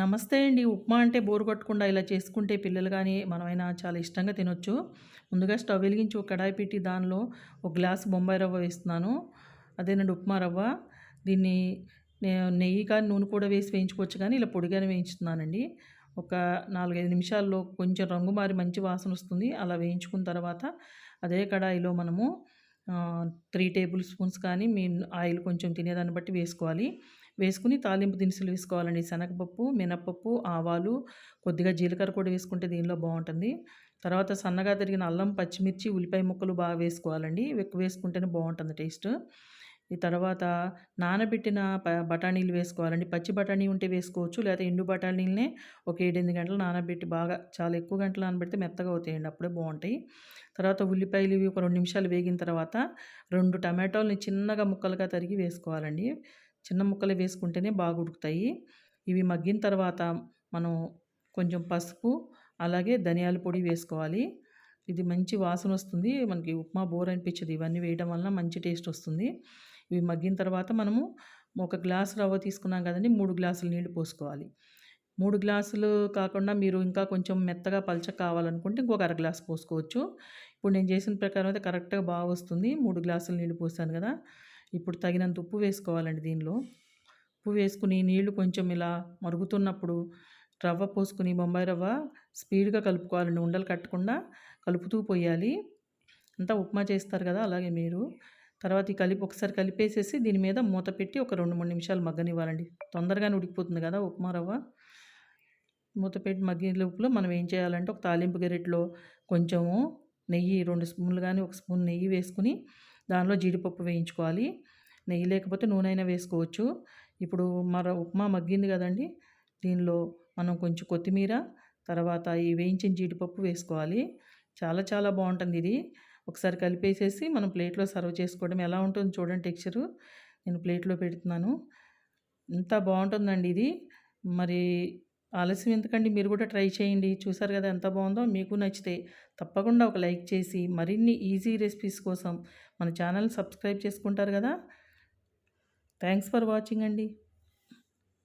నమస్తే అండి. ఉప్మా అంటే బోరు కొట్టకుండా ఇలా చేసుకుంటే పిల్లలు కానీ మనమైనా చాలా ఇష్టంగా తినొచ్చు. ముందుగా స్టవ్ వెలిగించి ఒక కడాయి పెట్టి దానిలో ఒక గ్లాస్ బొంబాయి రవ్వ వేస్తున్నాను. అదేనండి ఉప్మా రవ్వ. దీన్ని నెయ్యి కానీ, నూనె కూడా వేసి వేయించుకోవచ్చు కానీ, ఇలా పొడిగానే వేయించుతున్నానండి. ఒక 4, 5 నిమిషాల్లో కొంచెం రంగు మారి మంచి వాసన వస్తుంది. అలా వేయించుకున్న తర్వాత అదే కడాయిలో మనము త్రీ టేబుల్ స్పూన్స్ కానీ, మీ ఆయిల్ కొంచెం తినేదాన్ని బట్టి వేసుకోవాలి. వేసుకుని తాలింపు దినుసులు వేసుకోవాలండి. శనగపప్పు, మినపప్పు, ఆవాలు, కొద్దిగా జీలకర్ర కూడా వేసుకుంటే దీనిలో బాగుంటుంది తర్వాత సన్నగా తరిగిన అల్లం, పచ్చిమిర్చి, ఉల్లిపాయ ముక్కలు బాగా వేసుకోవాలండి. ఎక్కువ వేసుకుంటేనే బాగుంటుంది టేస్ట్. ఈ తర్వాత నానబెట్టిన ప బఠానీలు వేసుకోవాలండి. పచ్చి బఠానీ ఉంటే వేసుకోవచ్చు. లేదా ఎండు బఠానీలనే ఒక 7, 8 గంటలు నానబెట్టి బాగా చాలా ఎక్కువ గంటలు నానబెడితే మెత్తగా అవుతాయండి. అప్పుడే బాగుంటాయి తర్వాత ఉల్లిపాయలు ఇవి ఒక రెండు నిమిషాలు వేగిన తర్వాత రెండు టమాటోలని చిన్నగా ముక్కలుగా తరిగి వేసుకోవాలండి. చిన్న ముక్కలు వేసుకుంటేనే బాగా ఉడుకుతాయి. ఇవి మగ్గిన తర్వాత మనం కొంచెం పసుపు, అలాగే ధనియాల పొడి వేసుకోవాలి. ఇది మంచి వాసన వస్తుంది. మనకి ఉప్మా బోర్ అనిపించదు. ఇవన్నీ వేయడం వలన మంచి టేస్ట్ వస్తుంది. ఇవి మగ్గిన తర్వాత మనము ఒక గ్లాసు రవ్వ తీసుకున్నాం కదండి మూడు గ్లాసులు నీళ్ళు పోసుకోవాలి. మూడు గ్లాసులు కాకుండా మీరు ఇంకా కొంచెం మెత్తగా పలచగా కావాలనుకుంటే ఇంకొక అర గ్లాస్ పోసుకోవచ్చు. ఇప్పుడు నేను చేసిన ప్రకారం అయితే కరెక్ట్‌గా బాగా వస్తుంది. మూడు గ్లాసులు నీళ్ళు పోసాను కదా! ఇప్పుడు తగినంత ఉప్పు వేసుకోవాలండి దీనిలో. ఉప్పు వేసుకుని నీళ్ళు కొంచెం ఇలా మరుగుతున్నప్పుడు రవ్వ పోసుకుని బొంబాయి రవ్వ స్పీడ్‌గా కలుపుకోవాలండి. ఉండలు కట్టకుండా కలుపుతూ పోయాలి అంతా ఉప్మా చేస్తారు కదా! అలాగే మీరు. తర్వాత ఈ కలిపి ఒకసారి కలిపేసేసి దీని మీద మూత పెట్టి ఒక 2, 3 నిమిషాలు మగ్గనివ్వాలండి. తొందరగానే ఉడికిపోతుంది కదా! ఉప్మా రవ్వ. మూత పెట్టి మగ్గే లోపల మనం ఏం చేయాలంటే ఒక తాలింపు గరిటెలో కొంచెము నెయ్యి రెండు స్పూన్లు కానీ ఒక స్పూన్ నెయ్యి వేసుకుని దానిలో జీడిపప్పు వేయించుకోవాలి. నెయ్యి లేకపోతే నూనె అయినా వేసుకోవచ్చు. ఇప్పుడు మర ఉప్మా మగ్గింది కదండీ! దీనిలో మనం కొంచెం కొత్తిమీర, తర్వాత ఈ వేయించిన జీడిపప్పు వేసుకోవాలి. చాలా చాలా బాగుంటుంది ఇది. ఒకసారి కలిపేసేసి మనం ప్లేట్‌లో సర్వ్ చేసుకోవడం ఎలా ఉంటుందో చూడండి టెక్స్చరు. నేను ప్లేట్‌లో పెడుతున్నాను. ఎంత బాగుంటుందండి ఇది. మరి ఆలస్యం ఎందుకండి మీరు కూడా ట్రై చేయండి. చూసారు కదా ఎంత బాగుందో మీకు నచ్చితే తప్పకుండా ఒక లైక్ చేసి మరిన్ని ఈజీ రెసిపీస్ కోసం మన ఛానల్ సబ్స్క్రైబ్ చేసుకుంటారు కదా! థ్యాంక్స్ ఫర్ వాచింగ్ అండి.